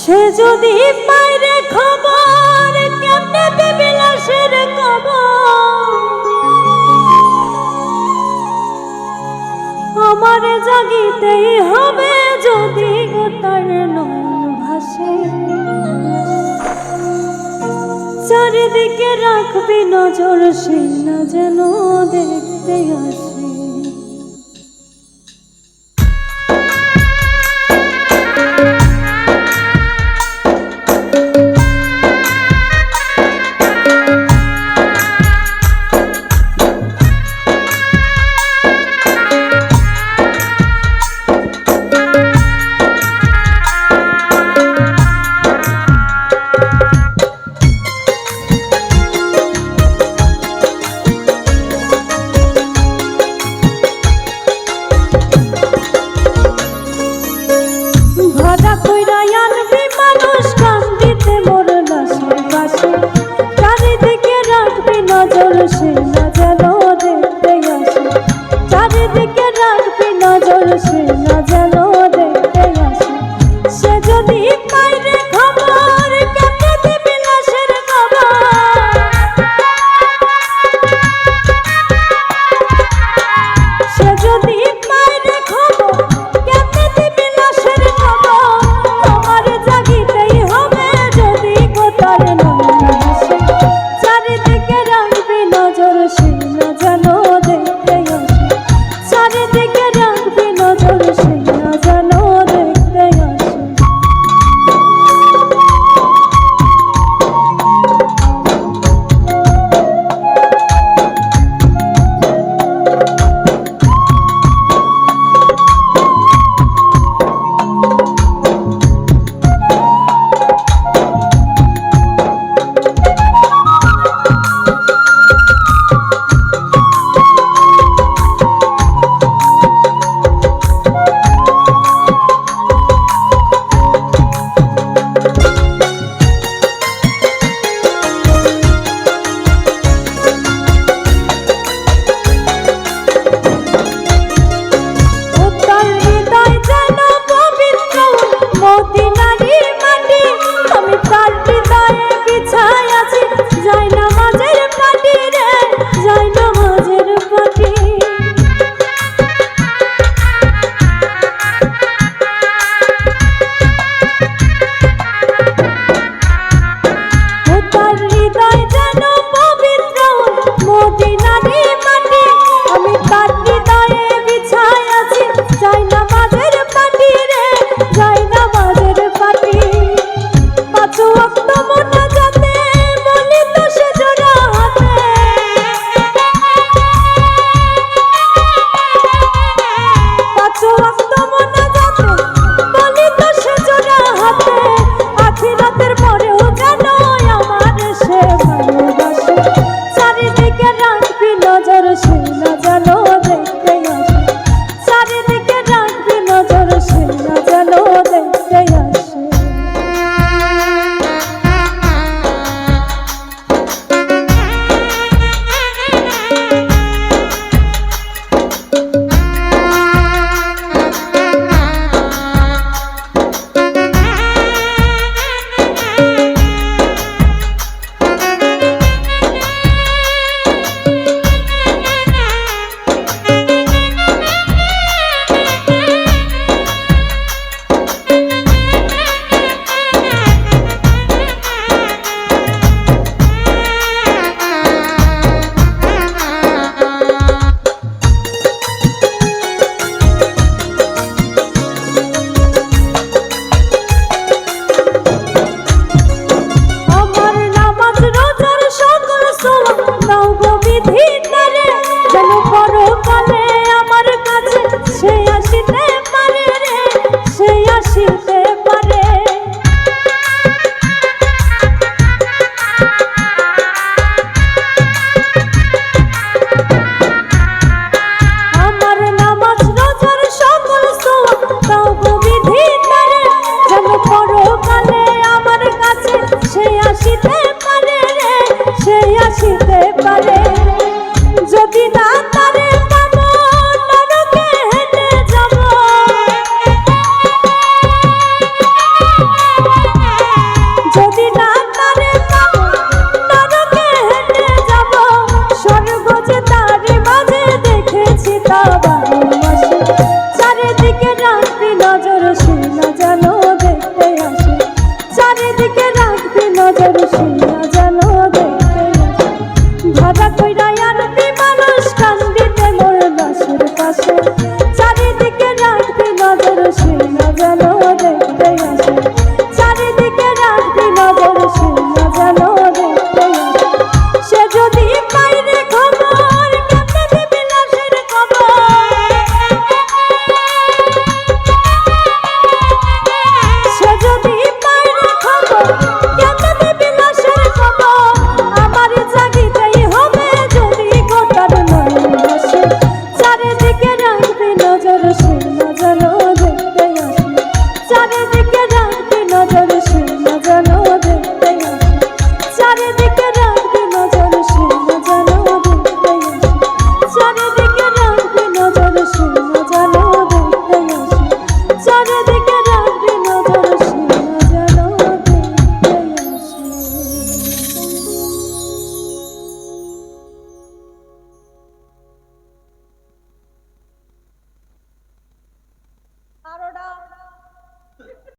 সে যদি পাইরে খবর, কেমনে দেবে লাশের কবর? আমার জাগিতেই হবে যদি তার নয়ন ভাসে। চারিদিকে রাখবি নজর, সেই না যেন দেখতে আসে। সদা কইরা আনবি মানুষ কান্দিতে মোর লাশের পাশে। চারিদিকে রাখবি নজর, সে না যেন দেখতে আসে। চারিদিকে রাখবি নজর, সে